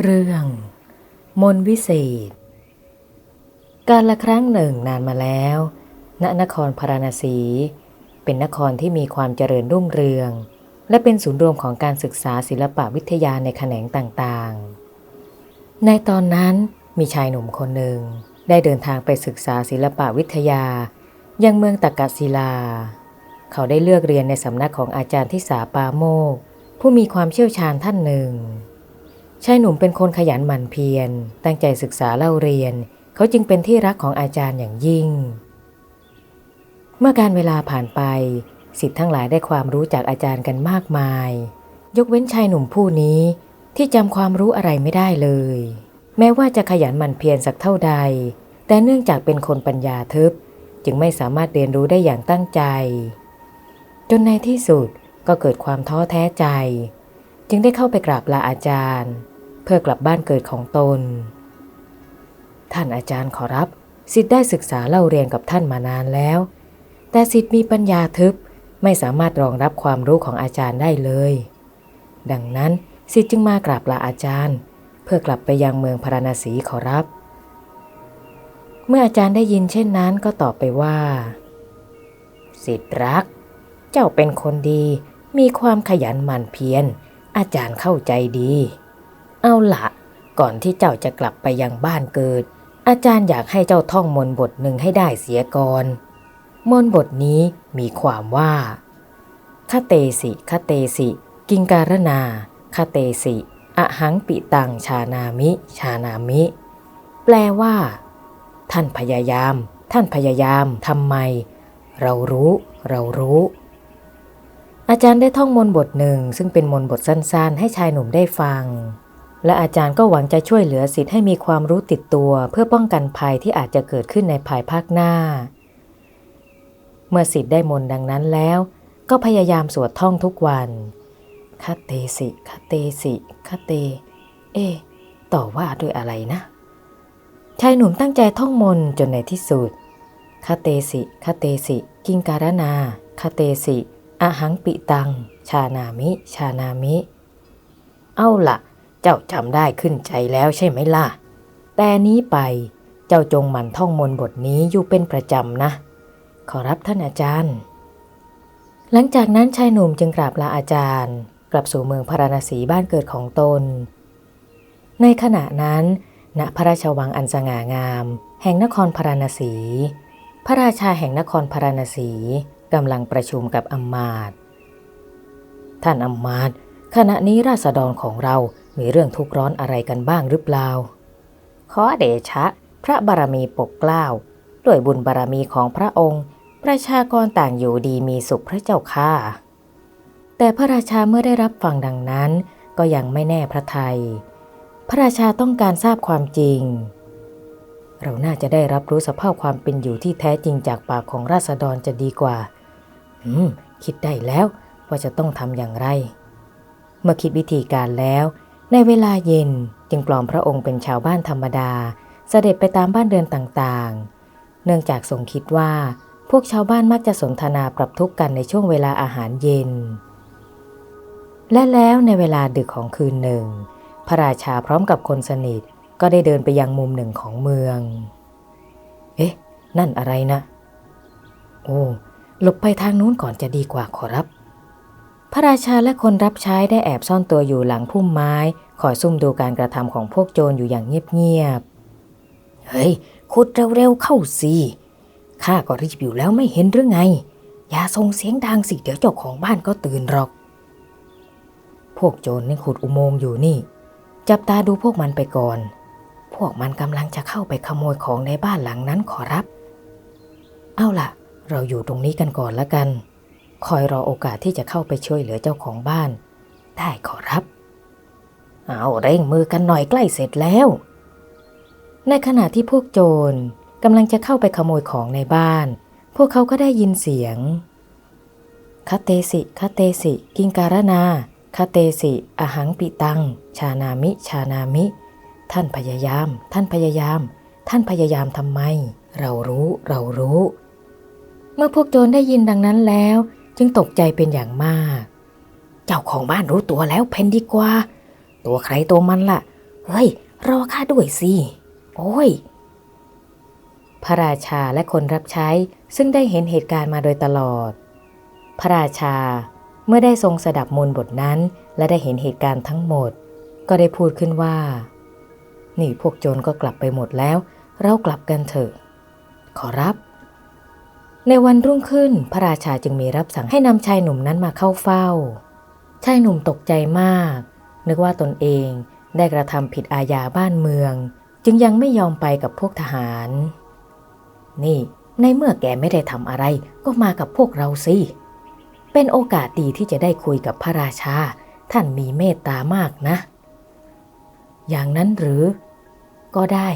เรื่อง มนวิเศษ การละครั้งหนึ่งนานมาแล้ว ณนครพาราณสี เป็นนครที่มีความเจริญรุ่งเรือง และเป็นศูนย์รวมของการศึกษาศิลปะวิทยาในแขนงต่างๆ ในตอนนั้นมีชายหนุ่มคนหนึ่ง ได้เดินทางไปศึกษาศิลปะวิทยา ยังเมืองตากกศิลา เขาได้เลือกเรียนในสำนักของอาจารย์ทิสาปาโมกผู้มีความเชี่ยวชาญท่านหนึ่ง ชายหนุ่มเป็นคนขยันหมั่นเพียร ตั้งใจศึกษาเล่าเรียน เขาจึงเป็นที่รักของอาจารย์อย่างยิ่ง เมื่อการเวลาผ่านไปสิทธิ์ทั้งหลายได้ความรู้จากอาจารย์กันมากมาย ยกเว้นชายหนุ่มผู้นี้ที่จำความรู้อะไรไม่ได้เลย แม้ว่าจะขยันหมั่นเพียรสักเท่าใด แต่เนื่องจากเป็นคนปัญญาทึบ จึงไม่สามารถเรียนรู้ได้อย่างตั้งใจ จนในที่สุดก็เกิดความท้อแท้ใจ จึงได้เข้าไปกราบลาอาจารย์ เพื่อกลับบ้านเกิดของตน ท่านอาจารย์ขอรับ สิทธิ์ได้ศึกษาเล่าเรียนกับท่านมานานแล้ว แต่สิทธิ์มีปัญญาทึบไม่สามารถรองรับความรู้ของอาจารย์ได้เลย ดังนั้นสิทธิ์จึงมากราบลาอาจารย์ เพื่อกลับไปยังเมืองพาราณสีขอรับ เมื่ออาจารย์ได้ยินเช่นนั้นก็ตอบไปว่า สิทธิ์รัก เจ้าเป็นคนดี มีความขยันหมั่นเพียรอาจารย์เข้าใจดี เอาละก่อนที่เจ้าจะกลับไปยังบ้านเกิด อาจารย์อยากให้เจ้าท่องมนต์บทหนึ่งให้ได้เสียก่อน มนต์บทนี้มีความว่าคเตสิคเตสิ กิงการนาคเตสิอะหังปิตังชานามิ ชานามิ แปลว่า ท่านพยายาม ท่านพยายามทำไม เรารู้ เรารู้ อาจารย์ได้ท่องมนต์บทหนึ่ง ซึ่งเป็นมนต์บทสั้นๆ ให้ชายหนุ่มได้ฟัง และอาจารย์ก็หวังจะช่วยเหลือสิทธิ์ให้มีความรู้ติดตัวเพื่อป้องกันภัยที่อาจจะเกิดขึ้นในภายภาคหน้า เมื่อสิทธิ์ได้มนต์ดังนั้นแล้ว ก็พยายามสวดท่องทุกวันคาเตสิคาเตสิคาเต เอะต่อว่าด้วยอะไรนะ ชายหนุ่มตั้งใจท่องมนต์จนในที่สุดคาเตสิคาเตสิ กิงการนาคาเตสิอาหังปิตัง ชานามิ ชานามิ เอาล่ะ เจ้าจำได้ขึ้นใจแล้วใช่ไหมล่ะ แต่นี้ไปเจ้าจงหมั่นท่องมนต์บทนี้อยู่เป็นประจำนะ ขอรับท่านอาจารย์ หลังจากนั้นชายหนุ่มจึงกราบลาอาจารย์ กลับสู่เมืองพาราณสีบ้านเกิดของตน ในขณะนั้น ณพระราชวังอันสง่างาม แห่งนครพาราณสี พระราชาแห่งนครพาราณสีกำลังประชุมกับอัมมาตย์ท่านอัมมาตขณะนี้ราษฎรของเรา มีเรื่องทุกข์ร้อนอะไรกันบ้างหรือเปล่า ขอเดชะ พระบารมีปกเกล้า ด้วยบุญบารมีของพระองค์ ประชากรต่างอยู่ดีมีสุขพระเจ้าค่ะแต่พระราชาเมื่อได้รับฟังดังนั้น ก็ยังไม่แน่พระทัย พระราชาต้องการทราบความจริง เราน่าจะได้รับรู้สภาพความเป็นอยู่ที่แท้จริงจากปากของราษฎรจะดีกว่า อืม คิดได้แล้วว่าจะต้องทำอย่างไร เมื่อคิดวิธีการแล้ว ในเวลาเย็นจึงปลอมพระองค์เป็นชาวบ้านธรรมดา เสด็จไปตามบ้านเรือนต่างๆ เนื่องจากทรงคิดว่า พวกชาวบ้านมักจะสนทนาปรับทุกข์กันในช่วงเวลาอาหารเย็น และแล้วในเวลาดึกของคืนหนึ่ง พระราชาพร้อมกับคนสนิทก็ได้เดินไปยังมุมหนึ่งของเมือง เอ๊ะ นั่นอะไรนะ โอ้ หลบไปทางนู้นก่อนจะดีกว่าขอรับ พระราชาและคนรับใช้ได้แอบซ่อนตัวอยู่หลังพุ่มไม้คอยซุ่มดูการกระทำของพวกโจรอยู่อย่างเงียบๆ เฮ้ยขุดเร็วๆเข้าสิข้าก็รีบอยู่แล้วไม่เห็นหรือไง อย่าส่งเสียงดังสิเดี๋ยวเจ้าของบ้านก็ตื่นหรอก พวกโจรนี่ขุดอุโมงค์อยู่นี่ จับตาดูพวกมันไปก่อน พวกมันกำลังจะเข้าไปขโมยของในบ้านหลังนั้นขอรับ เอาล่ะ เราอยู่ตรงนี้กันก่อนละกัน คอยรอโอกาสที่จะเข้าไปช่วยเหลือเจ้าของบ้าน ได้ขอรับ เอาเร่งมือกันหน่อยใกล้เสร็จแล้ว ในขณะที่พวกโจรกำลังจะเข้าไปขโมยของในบ้าน พวกเขาก็ได้ยินเสียงคาเตสิคาเตสิ กิงการนาคาเตสิอหังปิตัง ชานามิ ชานามิ ท่านพยายาม ท่านพยายาม ท่านพยายามทำไม เรารู้ เรารู้ เมื่อพวกโจรได้ยินดังนั้นแล้ว จึงตกใจเป็นอย่างมาก เจ้าของบ้านรู้ตัวแล้วเพนดีกว่า ตัวใครตัวมันละ่ะ เฮ้ย รอข้าด้วยสิ โอ้ย พระราชาและคนรับใช้ซึ่งได้เห็นเหตุการณ์มาโดยตลอด พระราชาเมื่อได้ทรงสดับมนต์บทนั้น และได้เห็นเหตุการณ์ทั้งหมด ก็ได้พูดขึ้นว่า นี่พวกโจรก็กลับไปหมดแล้ว เรากลับกันเถอะ ขอรับ ในวันรุ่งขึ้นพระราชาจึงมีรับสั่งให้นำชายหนุ่มนั้นมาเข้าเฝ้า ชายหนุ่มตกใจมาก นึกว่าตนเองได้กระทำผิดอาญาบ้านเมือง จึงยังไม่ยอมไปกับพวกทหาร นี่ ในเมื่อแกไม่ได้ทำอะไร ก็มากับพวกเราสิ เป็นโอกาสดีที่จะได้คุยกับพระราชา ท่านมีเมตตามากนะ อย่างนั้นหรือ ก็ได้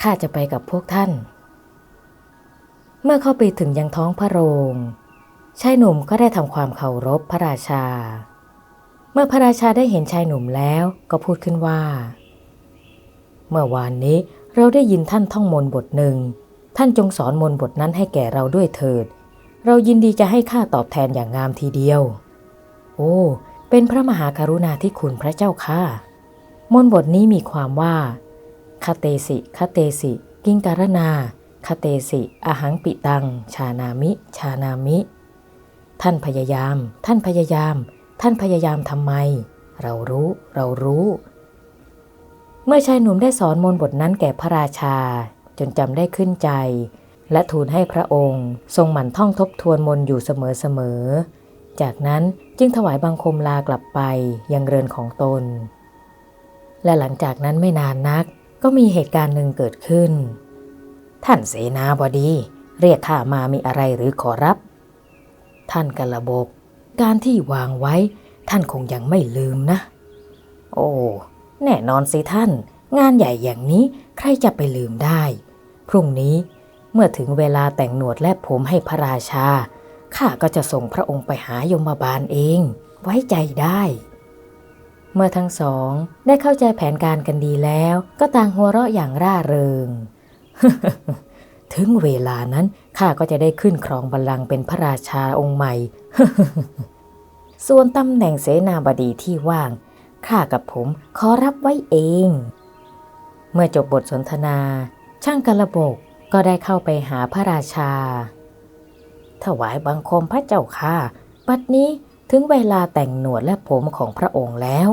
ข้าจะไปกับพวกท่าน เมื่อเข้าไปถึงยังท้องพระโรงชายหนุ่มก็ได้ทำความเคารพพระราชา เมื่อพระราชาได้เห็นชายหนุ่มแล้วก็พูดขึ้นว่า เมื่อวานนี้เราได้ยินท่านท่องมนบทหนึ่ง ท่านจงสอนมนบทนั้นให้แก่เราด้วยเถิด เรายินดีจะให้ค่าตอบแทนอย่างงามทีเดียว โอ้ เป็นพระมหากรุณาธิคุณพระเจ้าค่ะ มนบทนี้มีความว่าคาเตสิคาเตสิ กิงการนา คาเตสิอหังปิตัง ชานามิ ชานามิ ท่านพยายาม ท่านพยายาม ท่านพยายามทำไม เรารู้ เรารู้ เมื่อชายหนุ่มได้สอนมนบทนั้นแก่พระราชา จนจำได้ขึ้นใจ และทูลให้พระองค์ ทรงหมั่นท่องทบทวนมนต์อยู่เสมอๆ จากนั้นจึงถวายบังคมลากลับไปยังเรือนของตน และหลังจากนั้นไม่นานนักก็มีเหตุการณ์หนึ่งเกิดขึ้น ท่านเสนาบดี เรียกข้ามามีอะไรหรือขอรับ ท่านกระบก การที่วางไว้ ท่านคงยังไม่ลืมนะ โอ้ แน่นอนสิท่าน งานใหญ่อย่างนี้ใครจะไปลืมได้ พรุ่งนี้เมื่อถึงเวลาแต่งหนวดและผมให้พระราชา ข้าก็จะส่งพระองค์ไปหายมบาลเอง ไว้ใจได้ เมื่อทั้งสองได้เข้าใจแผนการกันดีแล้ว ก็ต่างหัวเราะอย่างร่าเริง ถึงเวลานั้นข้าก็จะได้ขึ้นครองบัลลังก์เป็นพระราชาองค์ใหม่ ส่วนตำแหน่งเสนาบดีที่ว่าง ข้ากับผมขอรับไว้เอง เมื่อจบบทสนทนา ช่างกระบกก็ได้เข้าไปหาพระราชา ถวายบังคมพระเจ้าค่ะ บัดนี้ถึงเวลาแต่งหนวดและผมของพระองค์แล้ว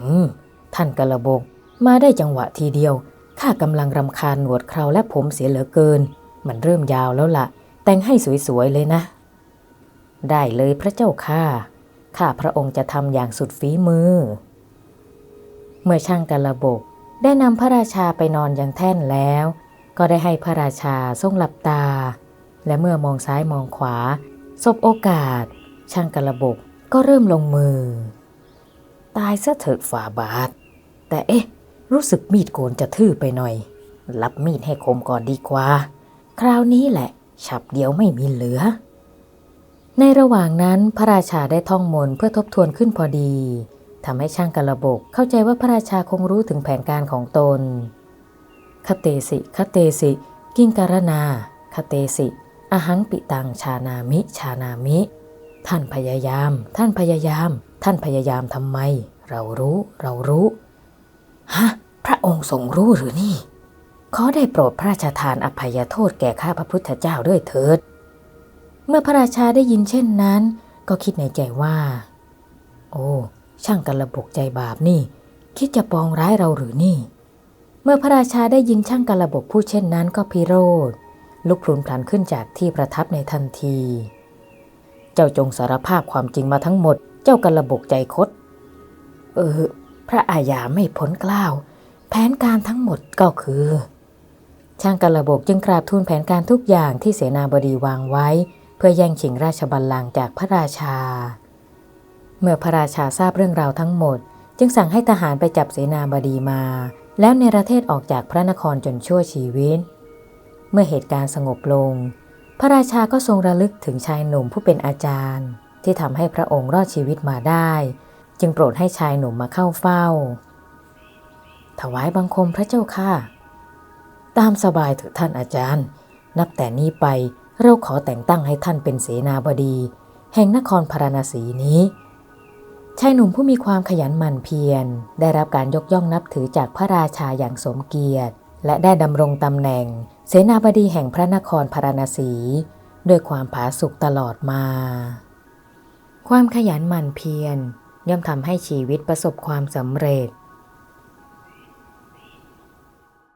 อืม ท่านกระบกมาได้จังหวะทีเดียว ข้ากำลังรำคาญหนวดเคราและผมเสียเหลือเกิน มันเริ่มยาวแล้วละ่ะ แต่งให้สวยๆเลยนะ ได้เลยพระเจ้าค่ะข้าพระองค์จะทำอย่างสุดฝีมือ เมื่อช่างกระบกได้นำพระราชาไปนอนยังแท่นแล้ว ก็ได้ให้พระราชาทรงหลับตา และเมื่อมองซ้ายมองขวาสบโอกาส ช่างกระบกก็เริ่มลงมือ ตายซะเถิดฝ่าบาท แต่เอ๊ะ รู้สึกมีดโกนจะทื่อไปหน่อย รับมีดให้คมก่อนดีกว่า คราวนี้แหละ ฉับเดียวไม่มีเหลือ ในระหว่างนั้นพระราชาได้ท่องมนเพื่อทบทวนขึ้นพอดีทำให้ช่างกระบกเข้าใจว่าพระราชาคงรู้ถึงแผนการของตน คเตสิคเตสิ กิงการนา คเตสิอหังปิตังชานามิ ชานามิ ท่านพยายาม ท่านพยายาม ท่านพยายามทำไม เรารู้ เรารู้ ฮะ พระองค์ทรงรู้หรือนี่ ขอได้โปรดพระราชทานอภัยโทษแก่ข้าพระพุทธเจ้าด้วยเถิด เมื่อพระราชาได้ยินเช่นนั้น ก็คิดในใจว่า โอ้ช่างกันระบกใจบาปนี่ คิดจะปองร้ายเราหรือนี่ เมื่อพระราชาได้ยินช่างกันระบกพูดเช่นนั้นก็พิโรธลุกพลุนพลันขึ้นจากที่ประทับในทันที เจ้าจงสารภาพความจริงมาทั้งหมด เจ้ากันระบกใจคด เออ พระอาญาไม่พ้นกล้าว แผนการทั้งหมดก็คือ ช่างกันระบกจึงกราบทูลแผนการทุกอย่างที่เสนาบดีวางไว้ เพื่อแย่งชิงราชบัลลังก์จากพระราชา เมื่อพระราชาทราบเรื่องราวทั้งหมด จึงสั่งให้ทหารไปจับเสนาบดีมา แล้วเนประเทศออกจากพระนครจนชั่วชีวิต เมื่อเหตุการณ์สงบลง พระราชาก็ทรงระลึกถึงชายหนุ่มผู้เป็นอาจารย์ ที่ทำให้พระองค์รอดชีวิตมาได้ จึงโปรดให้ชายหนุ่มมาเข้าเฝ้า ถวายบังคมพระเจ้าค่ะ ตามสบายเถิดท่านอาจารย์ นับแต่นี้ไปเราขอแต่งตั้งให้ท่านเป็นเสนาบดี แห่งนครพาราณสีนี้ชายหนุ่มผู้มีความขยันหมั่นเพียร ได้รับการยกย่องนับถือจากพระราชาอย่างสมเกียรติ และได้ดำรงตำแหน่ง เสนาบดีแห่งพระนครพาราณสีด้วยความผาสุกตลอดมา ความขยันหมั่นเพียรย่อมทำให้ชีวิตประสบความสำเร็จ